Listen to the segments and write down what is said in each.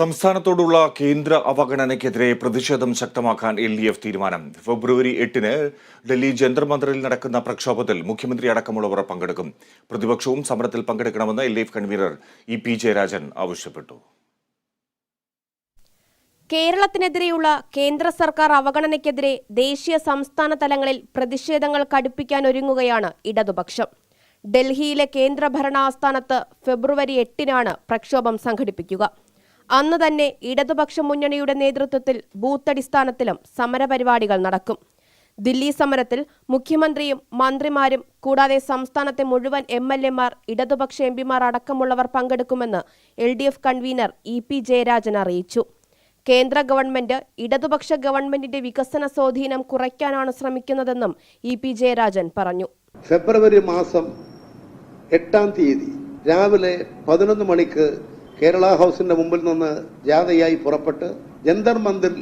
സംസ്ഥാനത്തോടുള്ള കേന്ദ്ര അവഗണനയ്ക്കെതിരെ പ്രതിഷേധം ശക്തമാക്കാൻ എൽ ഡി എഫ് തീരുമാനം. ഫെബ്രുവരി എട്ടിന് ഡൽഹി ജന്തർ നടക്കുന്ന പ്രക്ഷോഭത്തിൽ മുഖ്യമന്ത്രി അടക്കമുള്ളവർ പങ്കെടുക്കും. പ്രതിപക്ഷവും സമരത്തിൽ പങ്കെടുക്കണമെന്ന് L D F convener E P Jayarajan ആവശ്യപ്പെട്ടു. കേരളത്തിനെതിരെയുള്ള കേന്ദ്ര സർക്കാർ അവഗണനയ്ക്കെതിരെ ദേശീയ സംസ്ഥാന തലങ്ങളിൽ പ്രതിഷേധങ്ങൾ കടുപ്പിക്കാൻ ഒരുങ്ങുകയാണ് ഇടതുപക്ഷം. ഡൽഹിയിലെ കേന്ദ്ര ഭരണാസ്ഥാനത്ത് ഫെബ്രുവരി എട്ടിനാണ് പ്രക്ഷോഭം സംഘടിപ്പിക്കുക. അന്ന് തന്നെ ഇടതുപക്ഷ മുന്നണിയുടെ നേതൃത്വത്തിൽ ബൂത്തടിസ്ഥാനത്തിലും സമരപരിപാടികൾ നടക്കും. ദില്ലി സമരത്തിൽ മുഖ്യമന്ത്രിയും മന്ത്രിമാരും കൂടാതെ സംസ്ഥാനത്തെ മുഴുവൻ എം എൽ എമാർ ഇടതുപക്ഷ എംപിമാർ അടക്കമുള്ളവർ പങ്കെടുക്കുമെന്ന് L D F convener E P Jayarajan അറിയിച്ചു. കേന്ദ്ര ഗവൺമെന്റ് ഇടതുപക്ഷ ഗവൺമെന്റിന്റെ വികസന സ്വാധീനം കുറയ്ക്കാനാണ് ശ്രമിക്കുന്നതെന്നും ഇ പി ജയരാജൻ പറഞ്ഞു. ഫെബ്രുവരി മാസം എട്ടാം തീയതി രാവിലെ പതിനൊന്ന് മണിക്ക് കേരള ഹൗസിന്റെ മുമ്പിൽ നിന്ന് ജാഥയായി പുറപ്പെട്ട് ജന്തർ മന്ദിർ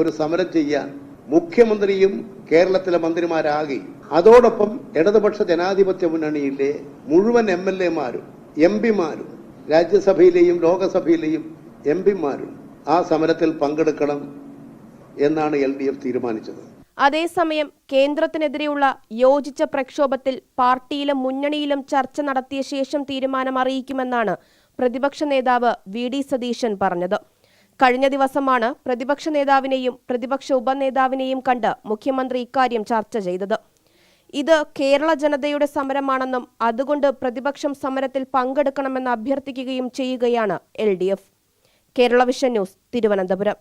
ഒരു സമരം ചെയ്യാൻ മുഖ്യമന്ത്രിയും കേരളത്തിലെ മന്ത്രിമാരാകെ. അതോടൊപ്പം ഇടതുപക്ഷ ജനാധിപത്യ മുന്നണിയിലെ മുഴുവൻ എം എൽ എമാരും എം പിമാരും രാജ്യസഭയിലെയും ലോകസഭയിലെയും എം പിമാരും ആ സമരത്തിൽ പങ്കെടുക്കണം എന്നാണ് എൽ ഡി എഫ് തീരുമാനിച്ചത്. അതേസമയം കേന്ദ്രത്തിനെതിരെയുള്ള യോജിച്ച പ്രക്ഷോഭത്തിൽ പാർട്ടിയിലും മുന്നണിയിലും ചർച്ച നടത്തിയ ശേഷം തീരുമാനം അറിയിക്കുമെന്നാണ് പ്രതിപക്ഷ നേതാവ് വി ഡി സതീശൻ പറഞ്ഞത്. കഴിഞ്ഞ ദിവസമാണ് പ്രതിപക്ഷ നേതാവിനെയും പ്രതിപക്ഷ ഉപനേതാവിനെയും കണ്ട് മുഖ്യമന്ത്രി ഇക്കാര്യം ചർച്ച ചെയ്തത്. ഇത് കേരള ജനതയുടെ സമരമാണെന്നും അതുകൊണ്ട് പ്രതിപക്ഷം സമരത്തിൽ പങ്കെടുക്കണമെന്ന് അഭ്യർത്ഥിക്കുകയും ചെയ്യുകയാണ് L Kerala vision news Thiruvananthapuram.